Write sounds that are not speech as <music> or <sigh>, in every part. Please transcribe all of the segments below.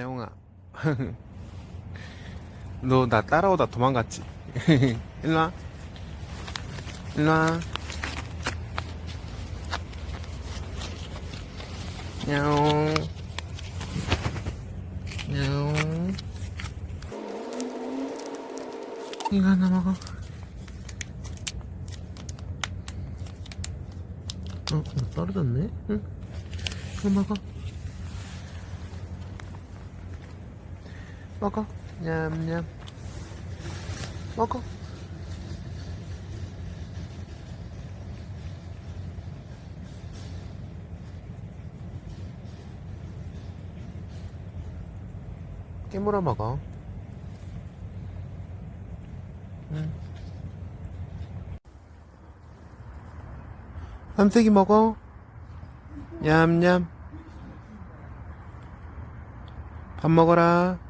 영아. <laughs> 너 나 따라오다 도망갔지? <laughs> 일로와. 일로와. 야옹. 야옹. 이거 하나 먹어. 어, 어, 떨어졌네? 응? 이거 먹어 먹어. 냠냠. 먹어. 깨물어 먹어. 응. 삼색이 먹어. 냠냠. 밥 먹어라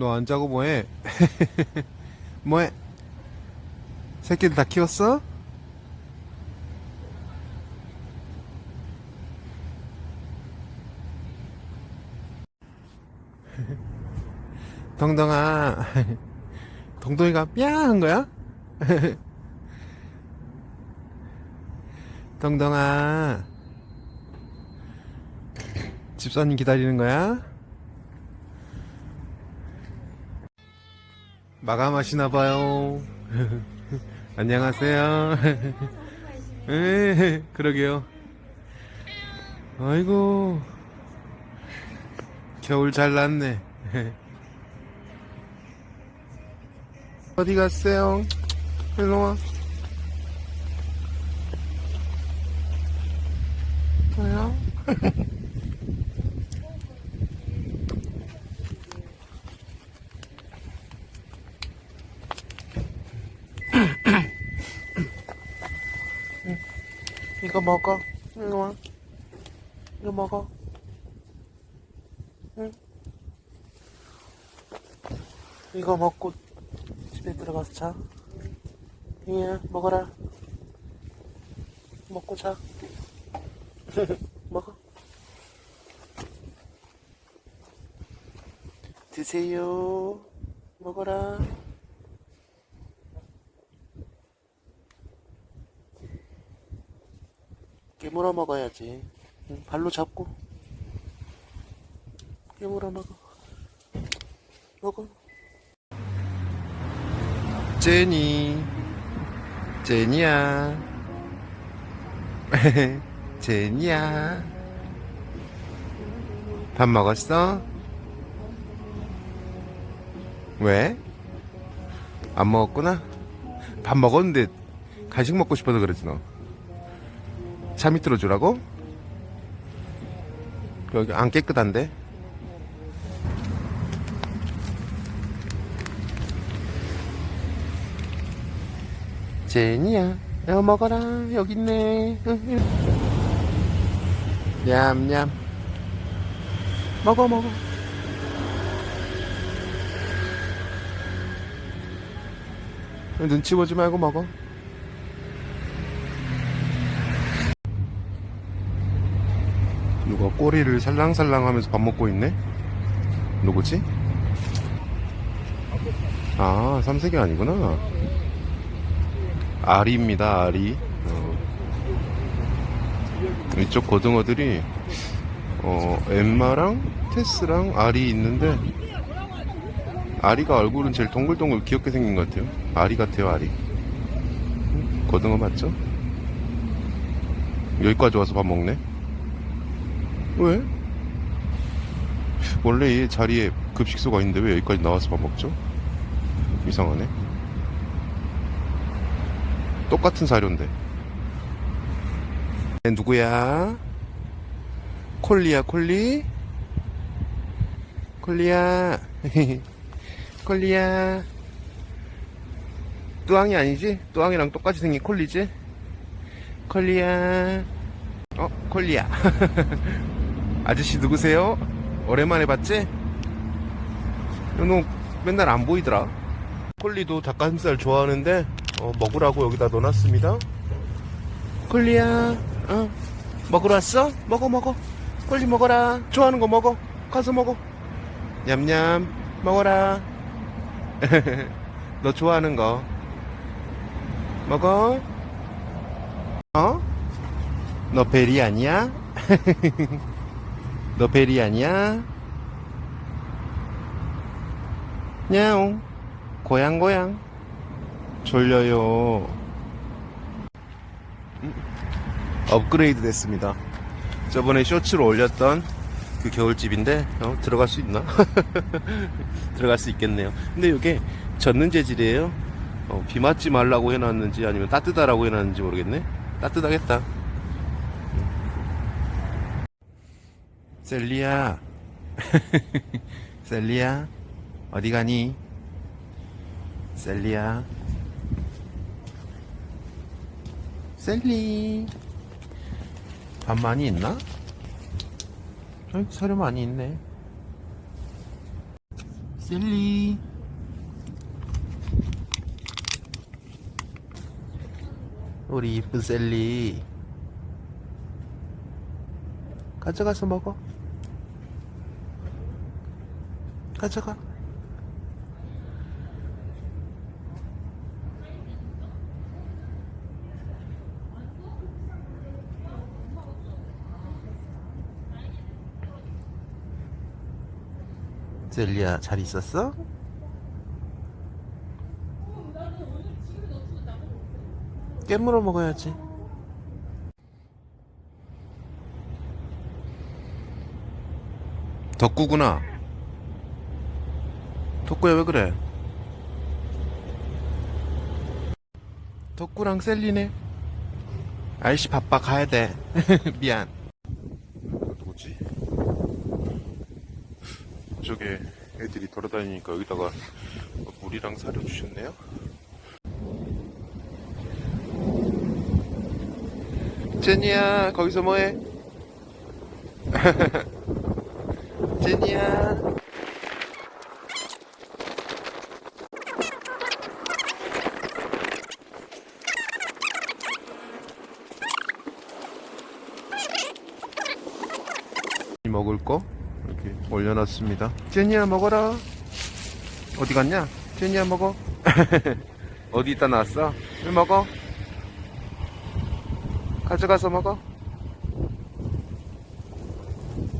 너 안 자고 뭐해? <laughs> 뭐해? 새끼들 다 키웠어? 덩덩아 덩덩이가 삐한 거야? <laughs> 덩덩아 집사님 기다리는 거야? 마감하시나 봐요. <laughs> 안녕하세요. 에 <laughs> 그러게요. 아이고 겨울 잘 났네. <laughs> 어디 갔어요? 일로 와. 뭐야? 이거 먹어. 이거 와. 이거 먹어. 응. 이거 먹고 집에 들어가서 자. 이야, 먹어라. 먹고 자. <laughs> 먹어. 드세요. 먹어라. 깨물어 먹어야지. 응, 발로 잡고. 깨물어 먹어. 먹어. 제니. 제니야. <laughs> 제니야. 밥 먹었어? 왜? 안 먹었구나? 밥 먹었는데 간식 먹고 싶어서 그러지 너. 차 밑으로 주라고? 여기 안 깨끗한데? 제니야, 야 먹어라. 여기 있네. 냠냠. 먹어 먹어. 눈치 보지 말고 먹어. 누가 꼬리를 살랑살랑 하면서 밥 먹고 있네? 누구지? 아, 삼색이 아니구나. 아리입니다, 아리. 어. 이쪽 고등어들이, 어, 엠마랑 테스랑 아리 있는데, 아리가 얼굴은 제일 동글동글 귀엽게 생긴 것 같아요. 아리 같아요, 아리. 음, 고등어 맞죠? 여기까지 와서 밥 먹네? 왜? 원래 이 자리에 급식소가 있는데 왜 여기까지 나와서 밥 먹죠? 이상하네. 똑같은 사료인데. 얘 누구야? 콜리야, 콜리? 콜리야. <laughs> 콜리야. 뚜왕이 아니지? 뚜왕이랑 똑같이 생긴 콜리지? 콜리야. 어, 콜리야. <laughs> 아저씨 누구세요? 오랜만에 봤지? 너 맨날 안 보이더라. 콜리도 닭가슴살 좋아하는데 어, 먹으라고 여기다 넣어놨습니다. 콜리야, 어, 먹으러 왔어? 먹어 먹어. 콜리 먹어라. 좋아하는 거 먹어. 가서 먹어. 냠냠 먹어라. <laughs> 너 좋아하는 거 먹어. 어? 너 베리 아니야? <laughs> 너 베리 아니야? 야옹. 고양 고양. 졸려요. 음, 업그레이드 됐습니다. 저번에 쇼츠로 올렸던 그 겨울집인데 어, 들어갈 수 있나? <laughs> 들어갈 수 있겠네요. 근데 이게 젖는 재질이에요. 어, 비 맞지 말라고 해놨는지 아니면 따뜻하라고 해놨는지 모르겠네. 따뜻하겠다 셀리야. <laughs> 셀리야 어디 가니? 셀리야. 셀리. 밥 많이 있나? 사료 많이 있네. 셀리. 우리 이쁜 셀리. 가져가서 먹어 가져가. 셀리야 잘 있었어? 깨물어 먹어야지. 덕구구나 덕구야 왜 그래? 덕구랑 셀리네? 아이씨 바빠 가야 돼. <laughs> 미안. 누구지? 이쪽에 애들이 돌아다니니까 여기다가 물이랑 사료 주셨네요? 제니야 거기서 뭐해? <laughs> 제니야 먹을 거 이렇게 올려놨습니다. 제니야 먹어라. 어디 갔냐? 제니야 먹어. <laughs> 어디 있다 나왔어? 왜 먹어? 가져가서 먹어.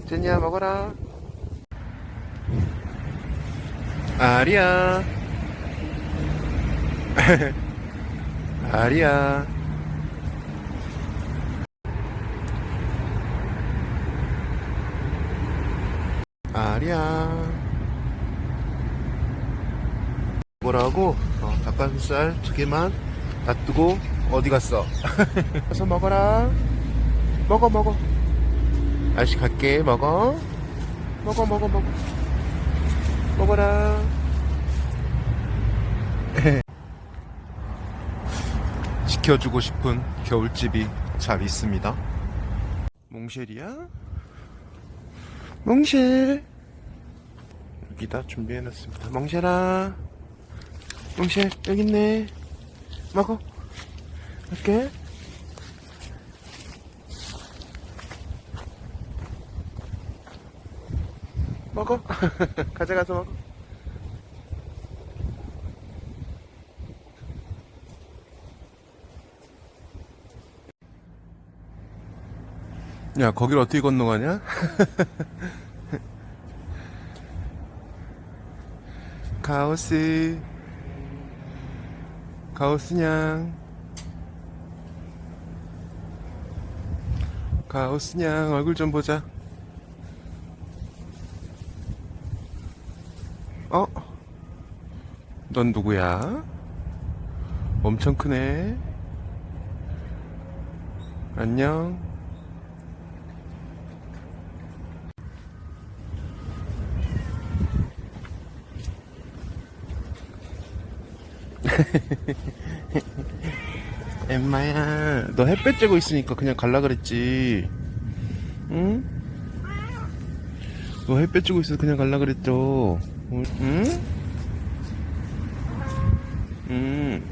제니야 먹어라. 아리야. <laughs> 아리야. 아리야. 뭐라고? 어, 닭가슴살 두 개만 놔두고 어디 갔어? <laughs> 가서 먹어라. 먹어 먹어. 아저씨 갈게 먹어. 먹어 먹어 먹어. 먹어라. <laughs> 지켜주고 싶은 겨울집이 잘 있습니다. 몽쉘이야? 몽쉘 여기다 준비해놨습니다. 몽쉘아 몽쉘 여기 있네. 먹어. 갈게. 먹어. <laughs> 가져가서 먹어. 야 거길 어떻게 건너가냐 <laughs> 가오스. 가오스냥. 가오스냥 얼굴 좀 보자. 어? 넌 누구야? 엄청 크네. 안녕 <laughs> 엠마야, 너 햇볕 쬐고 있으니까 그냥 갈라 그랬지. 응? 너 햇볕 쬐고 있어서 그냥 갈라 그랬죠. 어, 응? 음.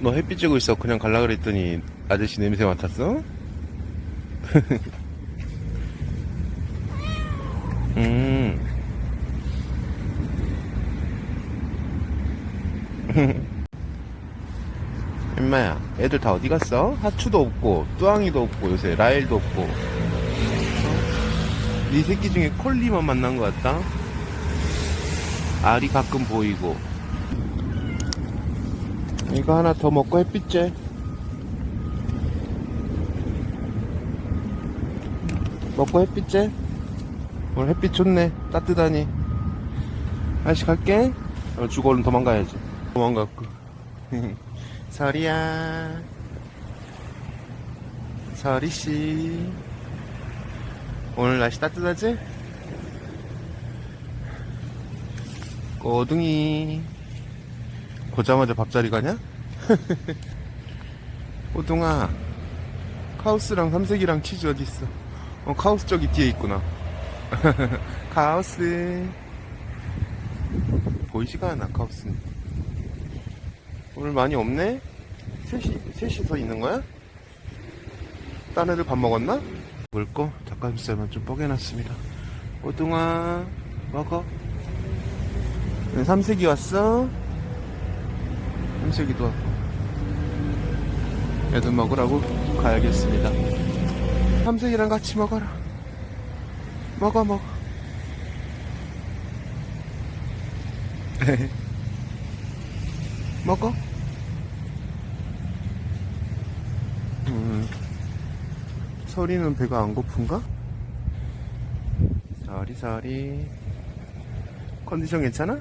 너 햇빛 쬐고 있어 그냥 갈라 그랬더니 아저씨 냄새 맡았어? <laughs> <laughs> 엄마야, 애들 다 어디 갔어? 하추도 없고, 뚜앙이도 없고, 요새 라일도 없고. 어? 네 새끼 중에 콜리만 만난 것 같다? 알이 가끔 보이고. 이거 하나 더 먹고 햇빛 쬐. 먹고 햇빛 쬐. 오늘 햇빛 좋네. 따뜻하니. 아저씨 갈게. 어, 주고 얼른 도망가야지. 도망갔고. 설이야. 설이씨. 오늘 날씨 따뜻하지? 꼬둥이. 보자마자 밥자리 가냐? <laughs> 꼬둥아. 카우스랑 삼색이랑 치즈 어딨어? 어, 카우스 저기 뒤에 있구나. <laughs> 카우스. 보이지가 않아, 카우스는. 오늘 많이 없네? 셋이, 셋이서 있는 거야? 딴 애들 밥 먹었나? 거 닭가슴살만 좀 뻐개놨습니다. 오동아, 먹어. 네, 삼색이 왔어? 삼색이도 왔고. 애들 먹으라고 가야겠습니다. 삼색이랑 같이 먹어라. 먹어, 먹어. <laughs> 먹어. 음, 서리는 배가 안 고픈가? 서리 컨디션 괜찮아?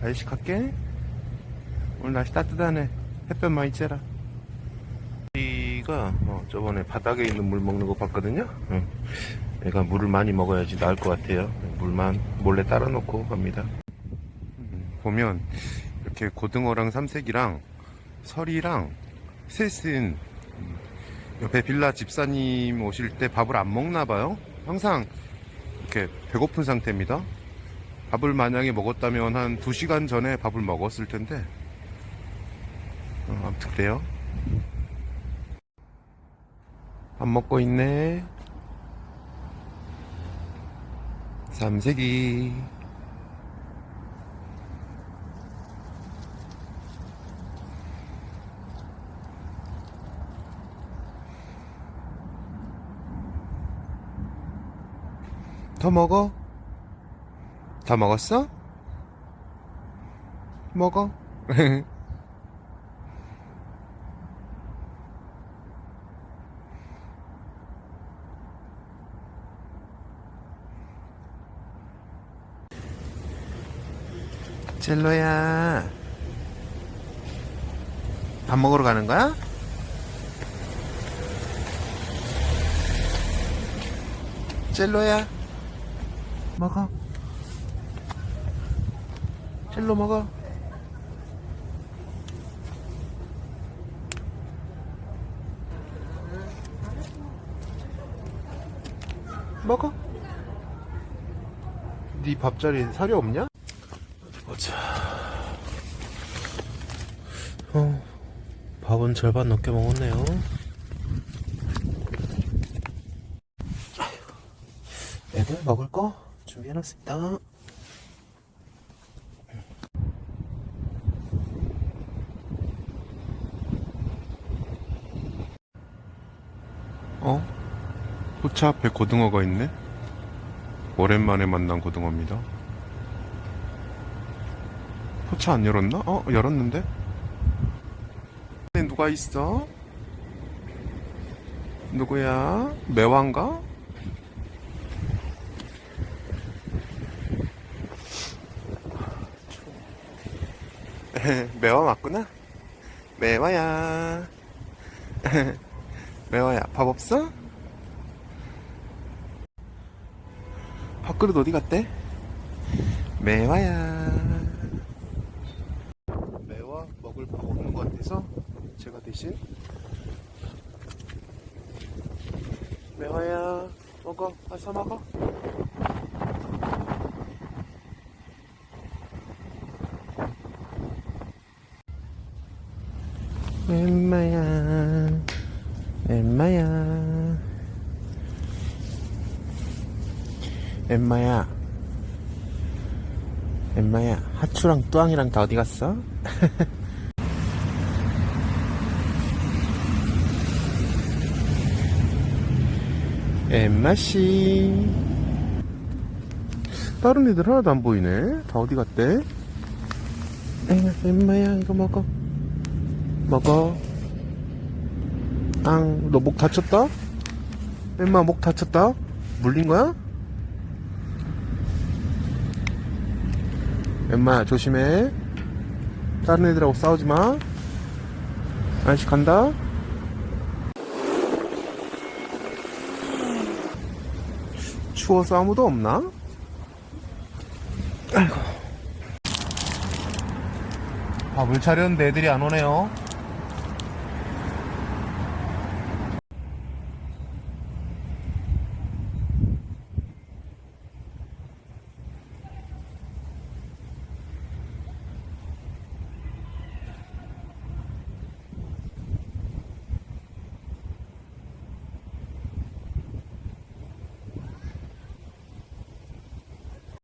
아저씨 갈게. 오늘 날씨 따뜻하네. 햇볕 많이 쬐라. 이가 어, 저번에 바닥에 있는 물 먹는 거 봤거든요? 응. 얘가 물을 많이 먹어야지 나을 것 같아요. 물만 몰래 따라 놓고 갑니다. 음, 보면 이렇게 고등어랑 삼색이랑 설이랑 셋은 음, 옆에 빌라 집사님 오실 때 밥을 안 먹나 봐요. 항상 이렇게 배고픈 상태입니다. 밥을 만약에 먹었다면 한 2시간 전에 밥을 먹었을 텐데 어, 아무튼 그래요. 밥 먹고 있네. 삼색이 더 먹어? 다 먹었어? 먹어? <laughs> 젤로야 밥 먹으러 가는 거야? 젤로야 먹어. 젤로 먹어. 먹어. 네 밥자리 사료 없냐? 보자. 어, 밥은 절반 넘게 먹었네요. 애들 먹을 거 준비해놨습니다. 어? 포차 앞에 고등어가 있네? 오랜만에 만난 고등어입니다. 포차 안 열었나? 어, 열었는데? 네, 누가 있어? 누구야? 매왕가? <laughs> 매화 맞구나? 매화야. <laughs> 매화야, 밥 없어? 밥그릇 어디 갔대? 매화야. 매화 먹을 밥 없는 것 같아서 제가 대신 먹어. 어서 먹어. 엠마야, 엠마야, 엠마야, 엠마야, 하추랑 뚜앙이랑 다 어디 갔어? <laughs> 엠마씨. 다른 애들 하나도 안 보이네. 다 어디 갔대? 엠마, 엠마야, 이거 먹어. 먹어. 앙, 너목 다쳤다? 엠마 목 다쳤다? 물린 거야? 엠마 조심해. 다른 애들하고 싸우지 마. 아저씨 간다. 추워서 아무도 없나? 아이고. 밥을 차렸는데 애들이 안 오네요.